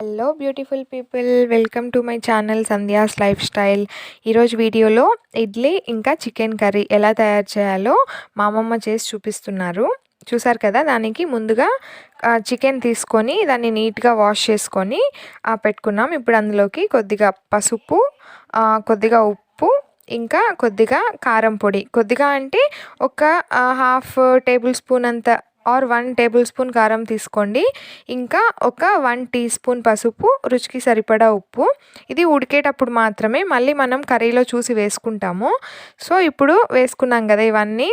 Hello beautiful people welcome to my channel Sandhya's life style ఈరోజు వీడియోలో ఇడ్లీ ఇంకా chicken curry ఎలా తయారు చేయాలో మా అమ్మమ్మ చేసి చూపిస్తున్నారు. చూసారు కదా? దానికి ముందుగా చికెన్ తీసుకొని దాన్ని నీట్గా వాష్ చేసుకొని పెట్టుకున్నాం. ఇప్పుడు అందులోకి కొద్దిగా పసుపు కొద్దిగా ఉప్పు ఇంకా కొద్దిగా కారం పొడి. కొద్దిగా అంటే ఒక హాఫ్ టేబుల్ స్పూన్ అంత ఆర్ వన్ టేబుల్ స్పూన్ కారం తీసుకోండి. ఇంకా ఒక వన్ టీ స్పూన్ పసుపు రుచికి సరిపడా ఉప్పు. ఇది ఉడికేటప్పుడు మాత్రమే మళ్ళీ మనం కర్రీలో చూసి వేసుకుంటాము. సో ఇప్పుడు వేసుకున్నాం కదా ఇవన్నీ.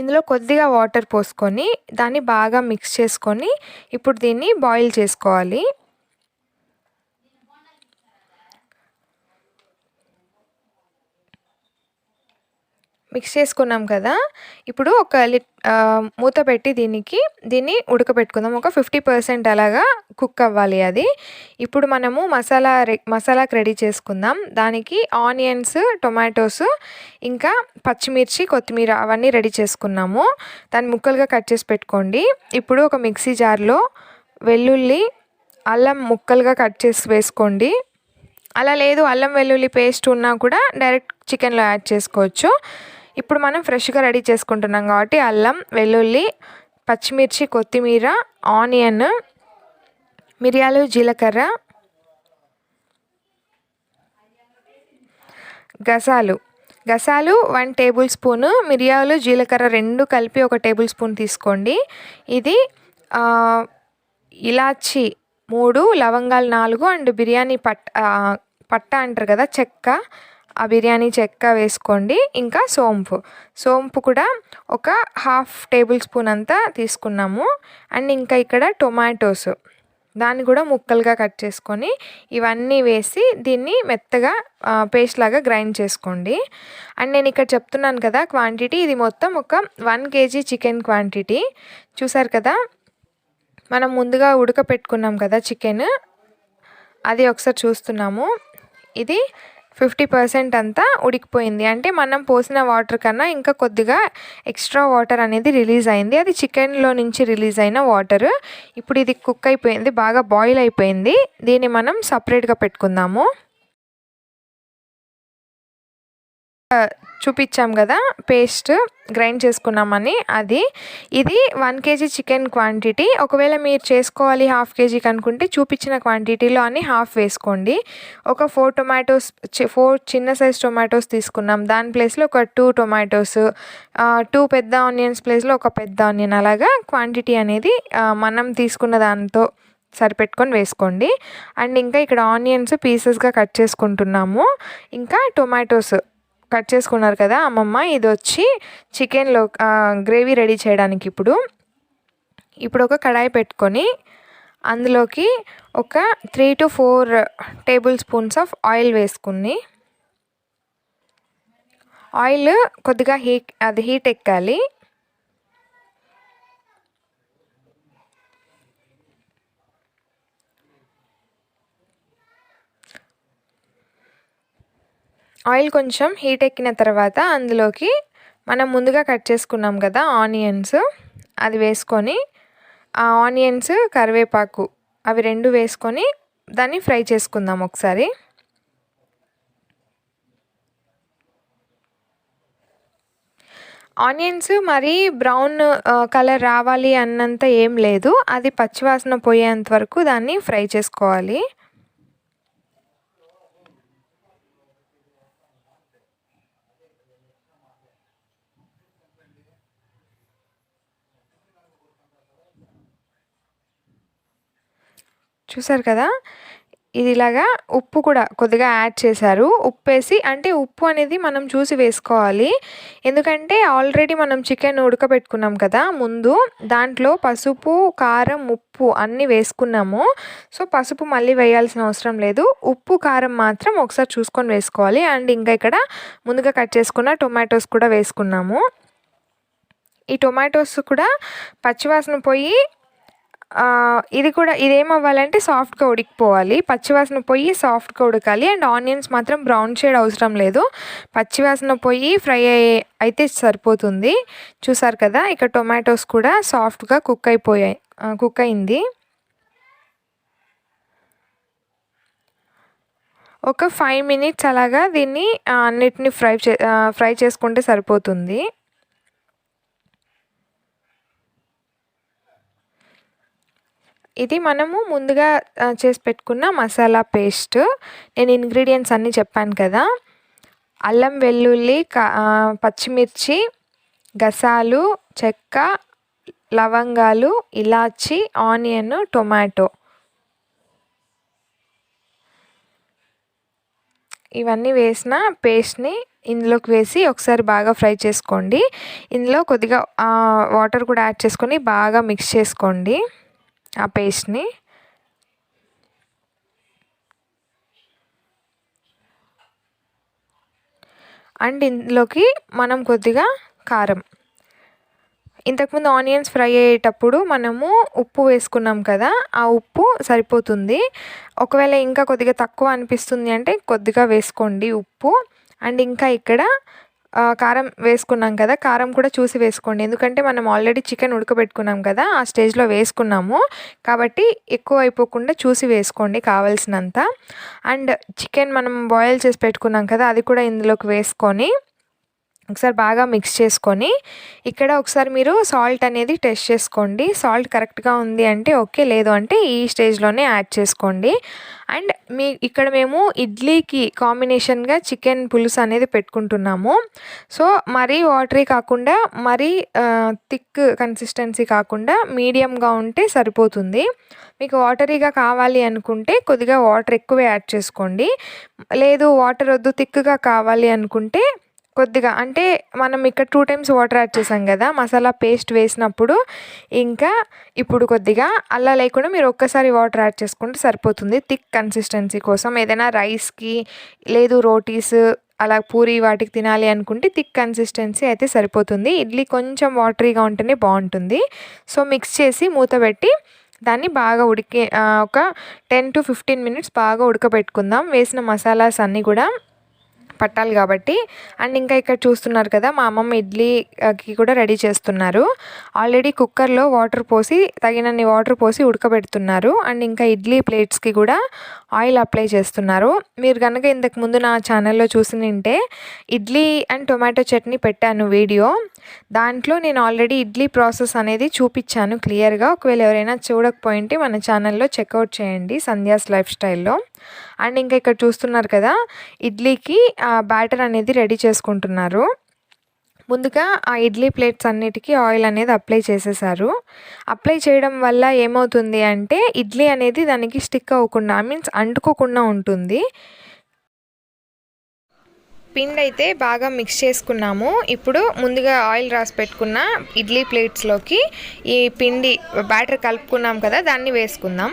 ఇందులో కొద్దిగా వాటర్ పోసుకొని దాన్ని బాగా మిక్స్ చేసుకొని ఇప్పుడు దీన్ని బాయిల్ చేసుకోవాలి. మిక్స్ చేసుకున్నాం కదా. ఇప్పుడు ఒక లిట్ మూత పెట్టి దీనికి దీన్ని ఉడకబెట్టుకుందాం. ఒక ఫిఫ్టీ పర్సెంట్ అలాగా కుక్ అవ్వాలి అది. ఇప్పుడు మనము మసాలా రె మసాలాకి రెడీ చేసుకుందాం. దానికి ఆనియన్స్ టొమాటోస్ ఇంకా పచ్చిమిర్చి కొత్తిమీర అవన్నీ రెడీ చేసుకున్నాము. దాన్ని ముక్కలుగా కట్ చేసి పెట్టుకోండి. ఇప్పుడు ఒక మిక్సీ జార్లో వెల్లుల్లి అల్లం ముక్కలుగా కట్ చేసి వేసుకోండి. అలా లేదు అల్లం వెల్లుల్లి పేస్ట్ ఉన్నా కూడా డైరెక్ట్ చికెన్లో యాడ్ చేసుకోవచ్చు. ఇప్పుడు మనం ఫ్రెష్గా రెడీ చేసుకుంటున్నాం కాబట్టి అల్లం వెల్లుల్లి పచ్చిమిర్చి కొత్తిమీర ఆనియన్ మిరియాలు జీలకర్ర గసాలు. గసాలు వన్ టేబుల్ స్పూను మిరియాలు జీలకర్ర రెండు కలిపి ఒక టేబుల్ స్పూన్ తీసుకోండి. ఇది ఇలాచి మూడు లవంగాలు నాలుగు అండ్ బిర్యానీ పట్ పట్ట అంటారు కదా చెక్క. ఆ బిర్యానీ చెక్క వేసుకోండి ఇంకా సోంపు. సోంపు కూడా ఒక హాఫ్ టేబుల్ స్పూన్ అంతా తీసుకున్నాము. అండ్ ఇంకా ఇక్కడ టొమాటోస్. దాన్ని కూడా ముక్కలుగా కట్ చేసుకొని ఇవన్నీ వేసి దీన్ని మెత్తగా పేస్ట్ లాగా గ్రైండ్ చేసుకోండి. అండ్ నేను ఇక్కడ చెప్తున్నాను కదా క్వాంటిటీ ఇది మొత్తం ఒక వన్ కేజీ చికెన్ క్వాంటిటీ. చూసారు కదా? మనం ముందుగా ఉడకపెట్టుకున్నాం కదా చికెన్. అది ఒకసారి చూస్తున్నాము. ఇది ఫిఫ్టీ పర్సెంట్ అంతా ఉడికిపోయింది. అంటే మనం పోసిన వాటర్ కన్నా ఇంకా కొద్దిగా ఎక్స్ట్రా వాటర్ అనేది రిలీజ్ అయింది. అది చికెన్లో నుంచి రిలీజ్ అయిన వాటర్. ఇప్పుడు ఇది కుక్ అయిపోయింది బాగా బాయిల్ అయిపోయింది. దీన్ని మనం సపరేట్గా పెట్టుకుందాము. చూపించాం కదా పేస్ట్ గ్రైండ్ చేసుకున్నామని అది. ఇది వన్ కేజీ చికెన్ క్వాంటిటీ. ఒకవేళ మీరు చేసుకోవాలి హాఫ్ కేజీకి అనుకుంటే చూపించిన క్వాంటిటీలో అని హాఫ్ వేసుకోండి. ఒక ఫోర్ టొమాటోస్ ఫోర్ చిన్న సైజ్ టొమాటోస్ తీసుకున్నాం. దాని ప్లేస్లో ఒక టూ టొమాటోస్ టూ పెద్ద ఆనియన్స్ ప్లేస్లో ఒక పెద్ద ఆనియన్. అలాగా క్వాంటిటీ అనేది మనం తీసుకున్న దాంతో సరిపెట్టుకొని వేసుకోండి. అండ్ ఇంకా ఇక్కడ ఆనియన్స్ పీసెస్గా కట్ చేసుకుంటున్నాము. ఇంకా టొమాటోస్. కట్ చేసుకున్నారు కదా అమ్మమ్మ ఇది వచ్చి చికెన్లో గ్రేవీ రెడీ చేయడానికి ఇప్పుడు. ఇప్పుడు ఒక కడాయి పెట్టుకొని అందులోకి ఒక three to four tablespoons of oil వేసుకుని ఆయిల్ కొద్దిగా హీట్ అది హీట్ ఎక్కాలి. ఆయిల్ కొంచెం హీట్ ఎక్కిన తర్వాత అందులోకి మనం ముందుగా కట్ చేసుకున్నాం కదా ఆనియన్స్ అది వేసుకొని ఆ ఆనియన్స్ కరివేపాకు అవి రెండు వేసుకొని దాన్ని ఫ్రై చేసుకుందాం ఒకసారి. ఆనియన్స్ మరి బ్రౌన్ కలర్ రావాలి అన్నంత ఏం లేదు. అది పచ్చివాసన పోయేంత వరకు దాన్ని ఫ్రై చేసుకోవాలి. చూసారు కదా? ఇది ఇలాగా ఉప్పు కూడా కొద్దిగా యాడ్ చేశారు. ఉప్పు వేసి అంటే ఉప్పు అనేది మనం చూసి వేసుకోవాలి. ఎందుకంటే ఆల్రెడీ మనం చికెన్ ఉడకబెట్టుకున్నాం కదా ముందు దాంట్లో పసుపు కారం ఉప్పు అన్నీ వేసుకున్నాము. సో పసుపు మళ్ళీ వేయాల్సిన అవసరం లేదు. ఉప్పు కారం మాత్రం ఒకసారి చూసుకొని వేసుకోవాలి. అండ్ ఇంకా ఇక్కడ ముందుగా కట్ చేసుకున్న టొమాటోస్ కూడా వేసుకున్నాము. ఈ టొమాటోస్ కూడా పచ్చివాసన పోయి ఇది కూడా ఇదేమవ్వాలంటే సాఫ్ట్గా ఉడికిపోవాలి పచ్చివాసన పోయి సాఫ్ట్గా ఉడకాలి అండ్ ఆనియన్స్ మాత్రం బ్రౌన్ షేడ్ అవసరం లేదు. పచ్చివాసన పోయి ఫ్రై అయ్యే అయితే సరిపోతుంది. చూసారు కదా ఇక టొమాటోస్ కూడా సాఫ్ట్గా కుక్ అయిపోయాయి కుక్ అయింది. ఒక ఫైవ్ మినిట్స్ అలాగా దీన్ని అన్నిటిని ఫ్రై చే ఫ్రై చేసుకుంటే సరిపోతుంది. ఇది మనము ముందుగా చేసి పెట్టుకున్న మసాలా పేస్ట్. నేను ఇంగ్రీడియంట్స్ అన్నీ చెప్పాను కదా. అల్లం వెల్లుల్లి పచ్చిమిర్చి గసాలు చెక్క లవంగాలు ఇలాచి ఆనియన్ టొమాటో. ఇవన్నీ వేసిన పేస్ట్ని ఇందులోకి వేసి ఒకసారి బాగా ఫ్రై చేసుకోండి. ఇందులో కొద్దిగా వాటర్ కూడా యాడ్ చేసుకొని బాగా మిక్స్ చేసుకోండి. ఆ పేస్ట్ని. అండ్ ఇందులోకి మనం కొద్దిగా కారం. ఇంతకుముందు ఆనియన్స్ ఫ్రై అయ్యేటప్పుడు మనము ఉప్పు వేసుకున్నాం కదా ఆ ఉప్పు సరిపోతుంది. ఒకవేళ ఇంకా కొద్దిగా తక్కువ అనిపిస్తుంది అంటే కొద్దిగా వేసుకోండి ఉప్పు. అండ్ ఇంకా ఇక్కడ కారం వేసుకున్నాం కదా కారం కూడా చూసి వేసుకోండి. ఎందుకంటే మనం ఆల్రెడీ చికెన్ ఉడకబెట్టుకున్నాం కదా ఆ స్టేజ్లో వేసుకున్నాము. కాబట్టి ఎక్కువ అయిపోకుండా చూసి వేసుకోండి కావాల్సినంత. అండ్ చికెన్ మనం బాయిల్ చేసి పెట్టుకున్నాం కదా అది కూడా ఇందులోకి వేసుకొని ఒకసారి బాగా మిక్స్ చేసుకొని ఇక్కడ ఒకసారి మీరు సాల్ట్ అనేది టెస్ట్ చేసుకోండి. సాల్ట్ కరెక్ట్గా ఉంది అంటే ఓకే లేదు అంటే ఈ స్టేజ్లోనే యాడ్ చేసుకోండి. అండ్ మీ ఇక్కడ మేము ఇడ్లీకి కాంబినేషన్గా చికెన్ పులుసు అనేది పెట్టుకుంటున్నాము. సో మరీ వాటరీ కాకుండా మరీ థిక్ కన్సిస్టెన్సీ కాకుండా మీడియంగా ఉంటే సరిపోతుంది. మీకు వాటరీగా కావాలి అనుకుంటే కొద్దిగా వాటర్ ఎక్కువ యాడ్ చేసుకోండి. లేదు వాటర్ వద్దు థిక్గా కావాలి అనుకుంటే కొద్దిగా అంటే మనం ఇక్కడ టూ టైమ్స్ వాటర్ యాడ్ చేసాం కదా మసాలా పేస్ట్ వేసినప్పుడు ఇంకా ఇప్పుడు కొద్దిగా అలా లేకుండా మీరు ఒక్కసారి వాటర్ యాడ్ చేసుకుంటే సరిపోతుంది. థిక్ కన్సిస్టెన్సీ కోసం ఏదైనా రైస్కి లేదు రోటీస్ అలా పూరి వాటికి తినాలి అనుకుంటే థిక్ కన్సిస్టెన్సీ అయితే సరిపోతుంది. ఇడ్లీ కొంచెం వాటరీగా ఉంటేనే బాగుంటుంది. సో మిక్స్ చేసి మూత పెట్టి దాన్ని బాగా ఉడికి ఒక టెన్ టు ఫిఫ్టీన్ మినిట్స్ బాగా ఉడకబెట్టుకుందాం. వేసిన మసాలాస్ అన్నీ కూడా పట్టాలి కాబట్టి. అండ్ ఇంకా ఇక్కడ చూస్తున్నారు కదా మా అమ్మమ్మ ఇడ్లీకి కూడా రెడీ చేస్తున్నారు. ఆల్రెడీ కుక్కర్లో వాటర్ పోసి తగినన్ని వాటర్ పోసి ఉడకబెడుతున్నారు. అండ్ ఇంకా ఇడ్లీ ప్లేట్స్కి కూడా ఆయిల్ అప్లై చేస్తున్నారు. మీరు కనుక ఇంతకు ముందు నా ఛానల్లో చూసి ఉంటే ఇడ్లీ అండ్ టొమాటో చట్నీ పెట్టాను వీడియో. దాంట్లో నేను ఆల్రెడీ ఇడ్లీ ప్రాసెస్ అనేది చూపించాను క్లియర్గా ఒకవేళ ఎవరైనా చూడకపోయింటే మన ఛానల్లో చెక్అవుట్ చేయండి సంధ్యాస్ లైఫ్ స్టైల్లో అండ్ ఇంకా ఇక్కడ చూస్తున్నారు కదా ఇడ్లీకి బ్యాటర్ అనేది రెడీ చేసుకుంటున్నారు. ముందుగా ఆ ఇడ్లీ ప్లేట్స్ అన్నిటికీ ఆయిల్ అనేది అప్లై చేసేసారు. అప్లై చేయడం వల్ల ఏమవుతుంది అంటే ఇడ్లీ అనేది దానికి స్టిక్ అవ్వకుండా మీన్స్ అంటుకోకుండా ఉంటుంది. పిండి అయితే బాగా మిక్స్ చేసుకున్నాము. ఇప్పుడు ముందుగా ఆయిల్ రాసి పెట్టుకున్న ఇడ్లీ ప్లేట్స్లోకి ఈ పిండి బ్యాటర్ కలుపుకున్నాం కదా దాన్ని వేసుకుందాం.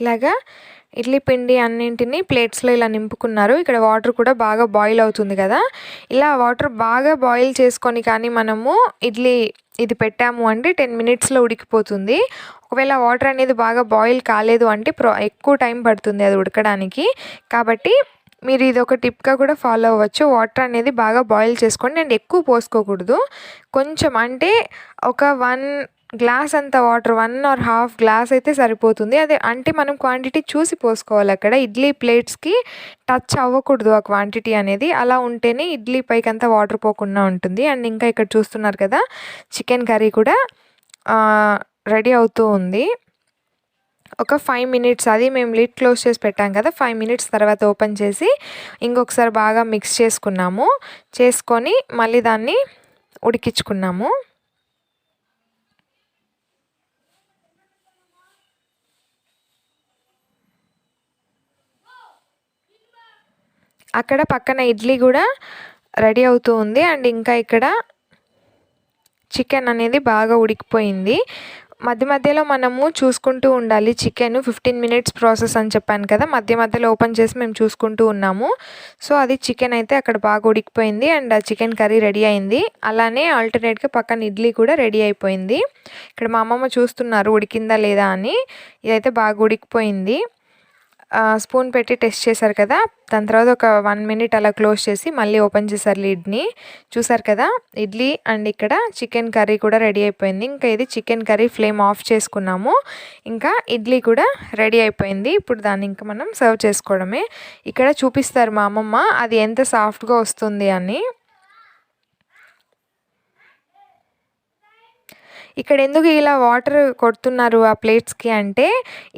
ఇలాగా ఇడ్లీ పిండి అన్నింటినీ ప్లేట్స్లో ఇలా నింపుకున్నారు. ఇక్కడ వాటర్ కూడా బాగా బాయిల్ అవుతుంది కదా. ఇలా వాటర్ బాగా బాయిల్ చేసుకొని కానీ మనము ఇడ్లీ ఇది పెట్టాము అంటే టెన్ మినిట్స్లో ఉడికిపోతుంది. ఒకవేళ వాటర్ అనేది బాగా బాయిల్ కాలేదు అంటే ప్రో ఎక్కువ టైం పడుతుంది అది ఉడకడానికి. కాబట్టి మీరు ఇది ఒక టిప్గా కూడా ఫాలో అవ్వచ్చు. వాటర్ అనేది బాగా బాయిల్ చేసుకోండి అండ్ ఎక్కువ పోసుకోకూడదు. కొంచెం అంటే ఒక వన్ గ్లాస్ అంత water one or half glass అయితే సరిపోతుంది. అదే అంటే మనం క్వాంటిటీ చూసి పోసుకోవాలి అక్కడ. ఇడ్లీ ప్లేట్స్కి టచ్ అవ్వకూడదు ఆ క్వాంటిటీ అనేది. అలా ఉంటేనే ఇడ్లీ పైకి అంతా వాటర్ పోకుండా ఉంటుంది. అండ్ ఇంకా ఇక్కడ చూస్తున్నారు కదా చికెన్ కర్రీ కూడా రెడీ అవుతూ ఉంది. ఒక ఫైవ్ మినిట్స్ అది మేము లిడ్ క్లోజ్ చేసి పెట్టాం కదా ఫైవ్ మినిట్స్ తర్వాత ఓపెన్ చేసి ఇంకొకసారి బాగా మిక్స్ చేసుకున్నాము. చేసుకొని మళ్ళీ దాన్ని ఉడికించుకున్నాము. అక్కడ పక్కన ఇడ్లీ కూడా రెడీ అవుతూ ఉంది. అండ్ ఇంకా ఇక్కడ చికెన్ అనేది బాగా ఉడికిపోయింది. మధ్య మధ్యలో మనము చూసుకుంటూ ఉండాలి చికెన్ ఫిఫ్టీన్ మినిట్స్ ప్రాసెస్ అని చెప్పాను కదా మధ్య మధ్యలో ఓపెన్ చేసి మేము చూసుకుంటూ ఉన్నాము. సో అది చికెన్ అయితే అక్కడ బాగా ఉడికిపోయింది అండ్ ఆ చికెన్ కర్రీ రెడీ అయింది. అలానే ఆల్టర్నేట్గా పక్కన ఇడ్లీ కూడా రెడీ అయిపోయింది. ఇక్కడ మా అమ్మమ్మ చూస్తున్నారు ఉడికిందా లేదా అని. ఇదైతే బాగా ఉడికిపోయింది. స్పూన్ పెట్టి టెస్ట్ చేశారు కదా? దాని తర్వాత ఒక వన్ మినిట్ అలా క్లోజ్ చేసి మళ్ళీ ఓపెన్ చేశారు లిడ్ని చూసారు కదా? ఇడ్లీ అండ్ ఇక్కడ చికెన్ కర్రీ కూడా రెడీ అయిపోయింది. ఇంకా ఇది చికెన్ కర్రీ ఫ్లేమ్ ఆఫ్ చేసుకున్నాము. ఇంకా ఇడ్లీ కూడా రెడీ అయిపోయింది. ఇప్పుడు దాన్ని ఇంకా మనం సర్వ్ చేసుకోవడమే. ఇక్కడ చూపిస్తారు మా అమ్మమ్మ అది ఎంత సాఫ్ట్గా వస్తుంది అని. ఇక్కడ ఎందుకు ఇలా వాటర్ కొడుతున్నారు ఆ ప్లేట్స్కి అంటే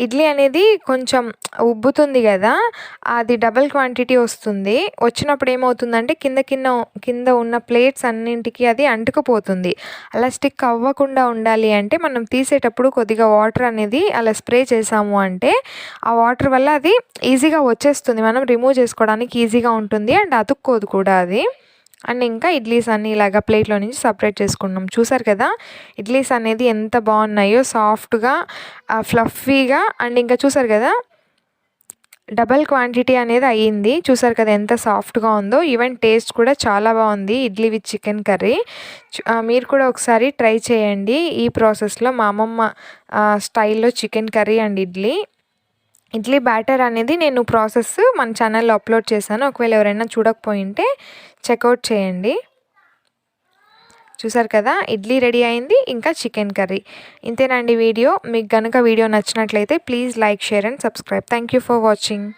ఇడ్లీ అనేది కొంచెం ఉబ్బుతుంది కదా అది డబల్ క్వాంటిటీ వస్తుంది. వచ్చినప్పుడు ఏమవుతుందంటే కింద కింద కింద ఉన్న ప్లేట్స్ అన్నింటికి అది అంటుకుపోతుంది. అలా స్టిక్ అవ్వకుండా ఉండాలి అంటే మనం తీసేటప్పుడు కొద్దిగా వాటర్ అనేది అలా స్ప్రే చేసాము అంటే ఆ వాటర్ వల్ల అది ఈజీగా వచ్చేస్తుంది. మనం రిమూవ్ చేసుకోవడానికి ఈజీగా ఉంటుంది అండ్ అతుక్కోదు కూడా అది. అండ్ ఇంకా ఇడ్లీస్ అన్ని ఇలాగ ప్లేట్లో నుంచి సపరేట్ చేసుకున్నాం. చూసారు కదా? ఇడ్లీస్ అనేది ఎంత బాగున్నాయో సాఫ్ట్గా ఫ్లఫీగా అండ్ ఇంకా చూసారు కదా? డబల్ క్వాంటిటీ అనేది అయ్యింది. చూసారు కదా ఎంత సాఫ్ట్గా ఉందో? ఈవెన్ టేస్ట్ కూడా చాలా బాగుంది ఇడ్లీ విత్ చికెన్ కర్రీ. మీరు కూడా ఒకసారి ట్రై చేయండి ఈ ప్రాసెస్లో మా అమ్మమ్మ స్టైల్లో chicken curry and idli. Idli batter అనేది నేను ప్రాసెస్ మన ఛానల్లో అప్లోడ్ చేశాను. ఒకవేళ ఎవరైనా చూడకపోయింటే చెక్అవుట్ చేయండి. చూసారు కదా? ఇడ్లీ రెడీ అయింది ఇంకా చికెన్ కర్రీ. ఇంతేనండి వీడియో. మీకు కనుక వీడియో నచ్చినట్లయితే please like share and subscribe. Thank you for watching.